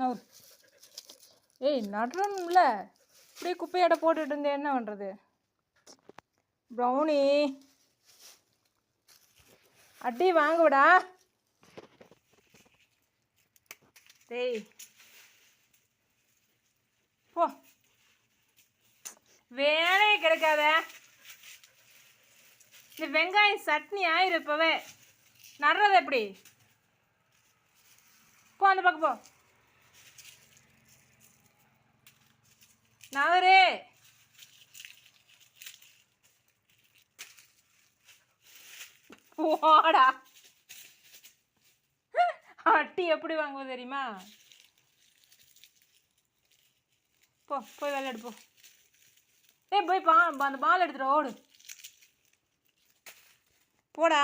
நவுர் ஏய் நடுறணும்ல இப்படியே குப்பையாட போட்டுட்டு இருந்தேன். என்ன பண்ணுறது ப்ரௌனி அடி வாங்குவடா. டேய். போ. வேலையே கிடைக்காத. இந்த வெங்காயம் சட்னி ஆயிரு இப்போவே. நடுறது எப்படி? போ அந்த பக்கம் போ. நவரு போடா. அட்டி எப்படி வாங்குவோம் தெரியுமா? போ போய் விளையாடு போ. ஏய் போய் பா அந்த பால் எடுத்துட்டு ஓடு. போடா.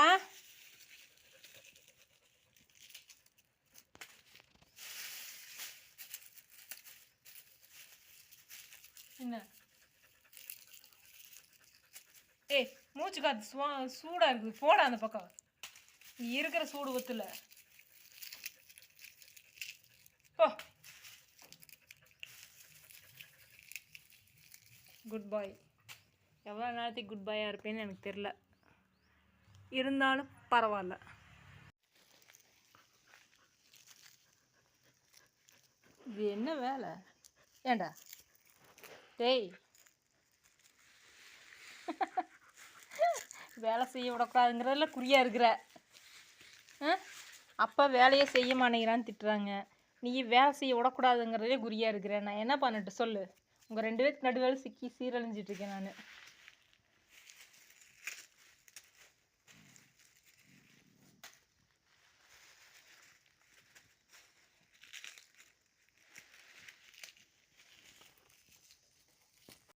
என்ன? ஏய் மூச்சு காத்து சுவா சூடாக இருக்குது. போடா அந்த பக்கம். இருக்கிற சூடு ஒத்துல போ. குட் பாய் எவ்வளோ நேரத்துக்கு குட் பாயாக இருப்பேன்னு எனக்கு தெரில இருந்தாலும் பரவாயில்ல. இது என்ன வேலை? ஏண்டா? டேய். வேலை செய்ய விடக்கூடாதுங்கிறதுல குறியாக இருக்கிற. ஆ? அப்பா வேலையே செய்ய மாட்டேங்கிறான்னு திட்டுறாங்க. நீ வேலை செய்ய விடக்கூடாதுங்கிறதே குறியாக இருக்கிற. நான் என்ன பண்ணிட்டு சொல்லு. உங்கள் ரெண்டு பேருக்கு நடுவேல சிக்கி சீரழிஞ்சிட்டு இருக்கேன் நான்.